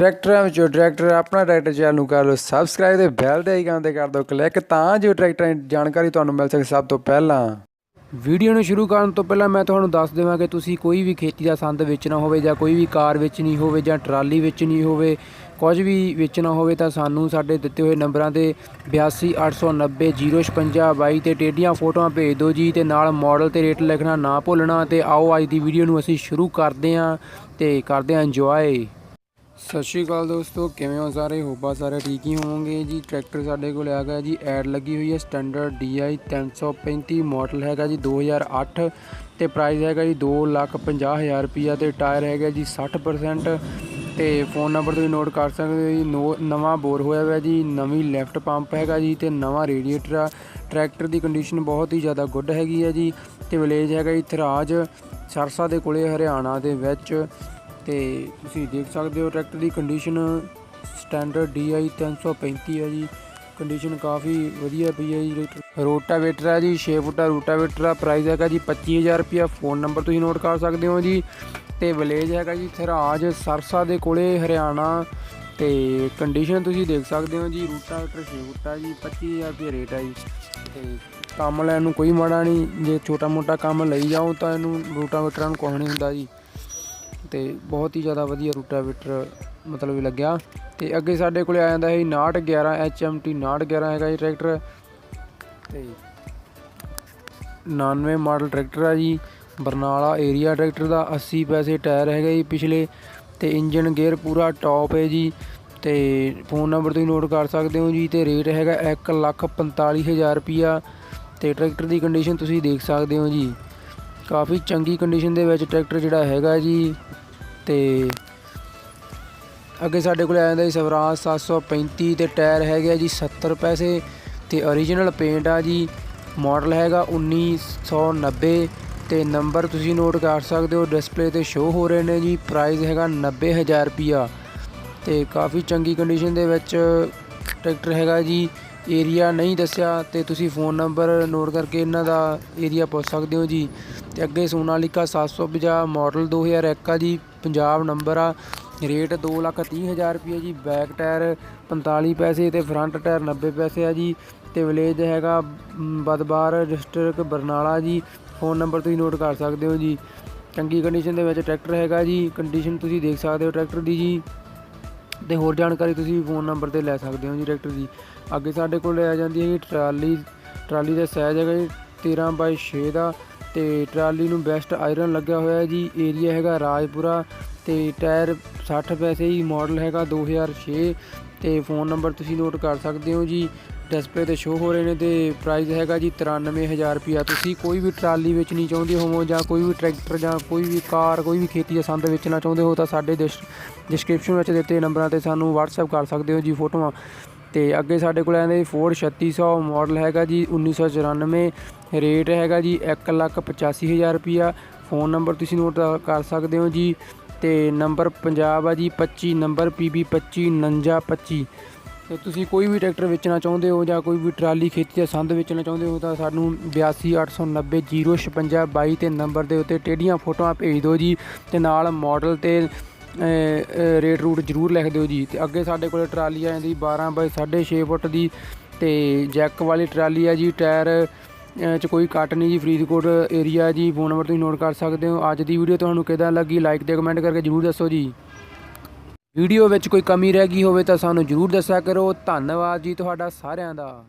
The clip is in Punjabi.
ਟਰੈਕਟਰਾਂ ਵਿੱਚੋਂ ਟਰੈਕਟਰ ਆਪਣਾ ਟਰੈਕਟਰ ਚੈਨਲ ਨੂੰ ਕਰ ਲਓ ਸਬਸਕ੍ਰਾਈਬ ਤੇ ਬੈਲ ਦੇ ਆਈਕਨ ਤੇ ਕਰ ਦਿਓ ਕਲਿੱਕ ਤਾਂ ਜੋ ਟਰੈਕਟਰਾਂ ਦੀ ਜਾਣਕਾਰੀ ਤੁਹਾਨੂੰ ਮਿਲ ਸਕੇ ਸਭ ਤੋਂ ਪਹਿਲਾਂ। ਵੀਡੀਓ ਨੂੰ ਸ਼ੁਰੂ ਕਰਨ ਤੋਂ ਪਹਿਲਾਂ ਮੈਂ ਤੁਹਾਨੂੰ ਦੱਸ ਦੇਵਾਂ ਕਿ ਤੁਸੀਂ ਕੋਈ ਵੀ ਖੇਤੀ ਦਾ ਸੰਦ ਵੇਚਣਾ ਹੋਵੇ ਜਾਂ ਕੋਈ ਵੀ ਕਾਰ ਵੇਚਣੀ ਹੋਵੇ ਜਾਂ ਟਰਾਲੀ ਵੇਚਣੀ ਹੋਵੇ, ਕੁਝ ਵੀ ਵੇਚਣਾ ਹੋਵੇ ਤਾਂ ਸਾਨੂੰ ਸਾਡੇ ਦਿੱਤੇ ਹੋਏ ਨੰਬਰਾਂ ਤੇ 8289005622 ਤੇ ਟੇਡੀਆਂ ਫੋਟੋਆਂ ਭੇਜ ਦਿਓ ਜੀ ਤੇ ਨਾਲ ਮਾਡਲ ਤੇ ਰੇਟ ਲਿਖਣਾ ਨਾ ਭੁੱਲਣਾ ਤੇ ਆਓ ਅੱਜ ਦੀ ਵੀਡੀਓ ਨੂੰ ਅਸੀਂ ਸ਼ੁਰੂ ਕਰਦੇ ਹਾਂ ਤੇ ਕਰਦੇ ਹਾਂ ਇੰਜੋਏ ਸਤਿ ਸ਼੍ਰੀ ਅਕਾਲ ਦੋਸਤੋ, ਕਿਵੇਂ ਹੋ ਸਾਰੇ? ਹੋਪਾ ਸਾਰੇ ਠੀਕ ਹੀ ਹੋਵੋਗੇ ਜੀ। ਟਰੈਕਟਰ ਸਾਡੇ ਕੋਲ ਆ ਗਿਆ ਜੀ ਐਡ ਲੱਗੀ ਹੋਈ ਹੈ ਸਟੈਂਡਰਡ DI 335 ਮਾਡਲ ਹੈਗਾ ਜੀ 2008 ਤੇ ਪ੍ਰਾਈਸ ਹੈਗਾ ਜੀ 250000 ਰੁਪਿਆ ਤੇ ਟਾਇਰ ਹੈਗਾ ਜੀ 60% ਤੇ ਫੋਨ ਨੰਬਰ ਤੁਸੀਂ ਨੋਟ ਕਰ ਸਕਦੇ ਹੋ ਜੀ, ਨੋ- ਨਵਾਂ ਬੋਰ ਹੋਇਆ ਹੋਇਆ ਜੀ, ਨਵੀਂ ਲੈਫਟ ਪੰਪ ਹੈਗਾ ਜੀ ਤੇ ਨਵਾਂ ਰੇਡੀਏਟਰ ਆ। ਟਰੈਕਟਰ ਦੀ ਕੰਡੀਸ਼ਨ ਬਹੁਤ ਹੀ ਜ਼ਿਆਦਾ ਗੁੱਡ ਹੈਗੀ ਹੈ ਜੀ। ਤੇ ਵਿਲੇਜ ਹੈਗਾ ਜੀ, ਥਰਾਜ, ਸਰਸਾ ਦੇ ਕੋਲੇ, ਹਰਿਆਣਾ ਦੇ ਵਿੱਚ। ਤੇ ਤੁਸੀਂ ਦੇਖ ਸਕਦੇ ਹੋ ਟਰੈਕਟਰ ਦੀ ਕੰਡੀਸ਼ਨ ਸਟੈਂਡਰਡ DI 335 ਹੈ ਜੀ। ਕੰਡੀਸ਼ਨ ਕਾਫੀ ਵਧੀਆ ਪਈ ਹੈ ਜੀ। ਰੋਟਾਵੇਟਰ ਹੈ ਜੀ 6 ਫੁੱਟਾ ਰੋਟਾਵੇਟਰ ਦਾ ਪ੍ਰਾਈਸ ਹੈਗਾ ਜੀ 25000 ਰੁਪਿਆ ਫੋਨ ਨੰਬਰ ਤੁਸੀਂ ਨੋਟ ਕਰ ਸਕਦੇ ਹੋ ਜੀ। ਤੇ ਵਿਲੇਜ ਹੈਗਾ ਜੀ ਥਰਾਜ ਸਰਸਾ ਦੇ ਕੋਲੇ, ਹਰਿਆਣਾ। ਤੇ ਕੰਡੀਸ਼ਨ ਤੁਸੀਂ ਦੇਖ ਸਕਦੇ ਹੋ ਜੀ, ਰੋਟਾਵੇਟਰ 6 ਫੁੱਟਾ ਜੀ 25000 ਰੁਪਏ ਰੇਟ ਹੈ ਜੀ। ਤੇ ਕੰਮ ਲੈਣ ਨੂੰ ਕੋਈ ਮਾੜਾ ਨਹੀਂ। ਜੇ ਛੋਟਾ ਮੋਟਾ ਕੰਮ ਲਈ ਜਾਓ ਤਾਂ ਇਹਨੂੰ ਰੋਟਾਵੇਟਰਾਂ ਨੂੰ ਕੁਛ ਨਹੀਂ ਹੁੰਦਾ ਜੀ। ਤੇ ਬਹੁਤ ਹੀ ਜ਼ਿਆਦਾ ਵਧੀਆ ਰੂਟਾਵੇਟਰ ਮਤਲਬ ਲੱਗਿਆ। ਤੇ ਅੱਗੇ ਸਾਡੇ ਕੋਲੇ ਆ ਜਾਂਦਾ ਹੈ 6911 HMT 6911 ਹੈਗਾ ਜੀ ਟਰੈਕਟਰ। ਤੇ 99 ਮਾਡਲ ਟਰੈਕਟਰ ਆ ਜੀ। ਬਰਨਾਲਾ ਏਰੀਆ ਟਰੈਕਟਰ ਦਾ 80 ਪੈਸੇ ਟਾਇਰ ਹੈਗਾ ਜੀ ਪਿਛਲੇ। ਤੇ ਇੰਜਨ ਗੇਅਰ ਪੂਰਾ ਟੌਪ ਹੈ ਜੀ। ਤੇ ਫੋਨ ਨੰਬਰ ਤੁਸੀਂ ਨੋਟ ਕਰ ਸਕਦੇ ਹੋ ਜੀ। ਤੇ ਰੇਟ ਹੈਗਾ 145000 ਰੁਪਿਆ ਤੇ ਟਰੈਕਟਰ ਦੀ ਕੰਡੀਸ਼ਨ ਤੁਸੀਂ ਦੇਖ ਸਕਦੇ ਹੋ ਜੀ। ਕਾਫੀ ਚੰਗੀ ਕੰਡੀਸ਼ਨ ਦੇ ਵਿੱਚ ਟਰੈਕਟਰ ਜਿਹੜਾ ਹੈਗਾ ਜੀ। ਤੇ ਅੱਗੇ ਸਾਡੇ ਕੋਲ ਆ ਜਾਂਦਾ ਜੀ ਸਵਰਾਜ 735 ਤੇ ਟਾਇਰ ਹੈਗਾ ਜੀ 70 ਪੈਸੇ ਤੇ origignal ਪੇਂਟ ਆ ਜੀ ਮਾਡਲ ਹੈਗਾ 1990 ਤੇ ਨੰਬਰ ਤੁਸੀਂ ਨੋਟ ਕਰ ਸਕਦੇ ਹੋ ਡਿਸਪਲੇ ਤੇ ਸ਼ੋ ਹੋ ਰਹੇ ਨੇ ਜੀ ਪ੍ਰਾਈਸ ਹੈਗਾ 90000 ਰੁਪਿਆ ਤੇ ਕਾਫੀ ਚੰਗੀ ਕੰਡੀਸ਼ਨ ਦੇ ਵਿੱਚ ਟਰੈਕਟਰ ਹੈਗਾ ਜੀ ਏਰੀਆ ਨਹੀਂ ਦੱਸਿਆ ਤੇ ਤੁਸੀਂ ਫੋਨ ਨੰਬਰ ਨੋਟ ਕਰਕੇ ਇਹਨਾਂ ਦਾ ਏਰੀਆ ਪੁੱਛ ਸਕਦੇ ਹੋ ਜੀ। ਤੇ ਅੱਗੇ ਸੋਨਾਲੀਕਾ 750 ਮਾਡਲ 2001 ਆ ਜੀ ਪੰਜਾਬ ਨੰਬਰ ਆ, ਰੇਟ 230000 ਰੁਪਏ ਜੀ ਬੈਕ ਟਾਇਰ 45 ਪੈਸੇ ਤੇ ਫਰੰਟ ਟਾਇਰ 90 ਪੈਸੇ ਆ ਜੀ। ਤੇ ਵਿਲੇਜ ਹੈਗਾ ਬਦਬਾਰ ਡਿਸਟ੍ਰਿਕਟ ਬਰਨਾਲਾ ਜੀ। ਫੋਨ ਨੰਬਰ ਤੁਸੀਂ ਨੋਟ ਕਰ ਸਕਦੇ ਹੋ ਜੀ। ਚੰਗੀ ਕੰਡੀਸ਼ਨ ਦੇ ਵਿੱਚ ਟਰੈਕਟਰ ਹੈਗਾ ਜੀ। ਕੰਡੀਸ਼ਨ ਤੁਸੀਂ ਦੇਖ ਸਕਦੇ ਹੋ ਟਰੈਕਟਰ ਦੀ ਜੀ। ਤੇ ਹੋਰ ਜਾਣਕਾਰੀ ਤੁਸੀਂ ਫੋਨ ਨੰਬਰ ਤੇ ਲੈ ਸਕਦੇ ਹੋ ਜੀ ਟਰੈਕਟਰ ਦੀ। ਅੱਗੇ ਸਾਡੇ ਕੋਲ ਆ ਜਾਂਦੀ ਹੈ ਜੀ ਟਰਾਲੀ ਟਰਾਲੀ ਦਾ ਸਾਈਜ਼ ਹੈਗਾ ਜੀ 13 ਬਾਈ 6 ਦਾ। ਤੇ ਟਰਾਲੀ ਨੂੰ ਬੈਸਟ ਆਇਰਨ ਲੱਗਿਆ ਹੋਇਆ ਹੈ ਜੀ, ਏਰੀਆ ਹੈਗਾ ਰਾਜਪੁਰਾ ਤੇ ਟਾਇਰ 60 ਪੈਸੇ ਹੀ ਮਾਡਲ ਹੈਗਾ 2006 ਤੇ ਫੋਨ ਨੰਬਰ ਤੁਸੀਂ ਨੋਟ ਕਰ ਸਕਦੇ ਹੋ ਜੀ। ਡਿਸਪਲੇ ਤੇ ਸ਼ੋ ਹੋ ਰਹੇ ਨੇ ਤੇ ਪ੍ਰਾਈਸ ਹੈਗਾ ਜੀ 93000 ਰੁਪਿਆ ਤੁਸੀਂ ਕੋਈ ਵੀ ਟਰਾਲੀ ਵੇਚਣੀ ਚਾਹੁੰਦੇ ਹੋ ਜਾਂ ਕੋਈ ਵੀ ਟਰੈਕਟਰ ਜਾਂ ਕੋਈ ਵੀ ਕਾਰ, ਕੋਈ ਵੀ ਖੇਤੀ ਦਾ ਸੰਦ ਵੇਚਣਾ ਚਾਹੁੰਦੇ ਹੋ ਤਾਂ ਸਾਡੇ ਡਿਸਕ੍ਰਿਪਸ਼ਨ ਵਿੱਚ ਦਿੱਤੇ ਨੰਬਰਾਂ ਤੇ ਸਾਨੂੰ WhatsApp ਕਰ ਸਕਦੇ ਹੋ ਜੀ ਫੋਟੋਆਂ। ਤੇ ਅੱਗੇ ਸਾਡੇ ਕੋਲ ਆਉਂਦੇ ਫੋਰਡ 3600 ਮਾਡਲ ਹੈਗਾ ਜੀ 1994 ਰੇਟ ਹੈਗਾ ਜੀ 185000 ਰੁਪਿਆ ਫੋਨ ਨੰਬਰ ਤੁਸੀਂ ਨੋਟ ਕਰ ਸਕਦੇ ਹੋ ਜੀ, ਤੇ ਨੰਬਰ ਪੰਜਾਬ ਆ ਜੀ 25 ਨੰਬਰ PB 25 4925 ਤੇ ਤੁਸੀਂ ਕੋਈ ਵੀ ਟਰੈਕਟਰ ਵੇਚਣਾ ਚਾਹੁੰਦੇ ਹੋ ਜਾਂ ਕੋਈ ਵੀ ਟਰਾਲੀ ਖੇਤੀ ਦਾ ਸੰਦ ਵੇਚਣਾ ਚਾਹੁੰਦੇ ਹੋ ਤਾਂ ਸਾਨੂੰ 8289005622 ਤੇ ਨੰਬਰ ਦੇ ਉੱਤੇ ਟੇਡੀਆਂ ਫੋਟੋਆਂ ਭੇਜ ਦਿਓ ਜੀ, ਤੇ ਨਾਲ ਮਾਡਲ ਤੇ ਰੇਟ ਰੂਟ ਜ਼ਰੂਰ ਲਿਖ ਦਿਓ ਜੀ। ਤੇ ਅੱਗੇ ਸਾਡੇ ਕੋਲ ਟਰਾਲੀ ਆ ਜਾਂਦੀ 12 ਬਾਈ 6.5 ਫੁੱਟ ਦੀ। ਤੇ ਜੈਕ ਵਾਲੀ ਟਰਾਲੀ ਆ ਜੀ, ਟਾਇਰ ਚ ਕੋਈ ਕੱਟ ਨਹੀਂ ਜੀ, ਫਰੀਦਕੋਟ ਏਰੀਆ ਜੀ ਫੋਨ ਨੰਬਰ ਤੁਸੀਂ ਨੋਟ ਕਰ ਸਕਦੇ ਹੋ। ਅੱਜ ਦੀ ਵੀਡੀਓ ਤੁਹਾਨੂੰ ਕਿਦਾਂ ਲੱਗੀ ਲਾਈਕ ਤੇ ਕਮੈਂਟ ਕਰਕੇ ਜ਼ਰੂਰ ਦੱਸੋ ਜੀ। ਵੀਡੀਓ ਵਿੱਚ ਕੋਈ ਕਮੀ ਰਹਿ ਗਈ ਹੋਵੇ ਤਾਂ ਸਾਨੂੰ ਜ਼ਰੂਰ ਦੱਸਿਆ ਕਰੋ। ਧੰਨਵਾਦ ਜੀ ਤੁਹਾਡਾ ਸਾਰਿਆਂ ਦਾ।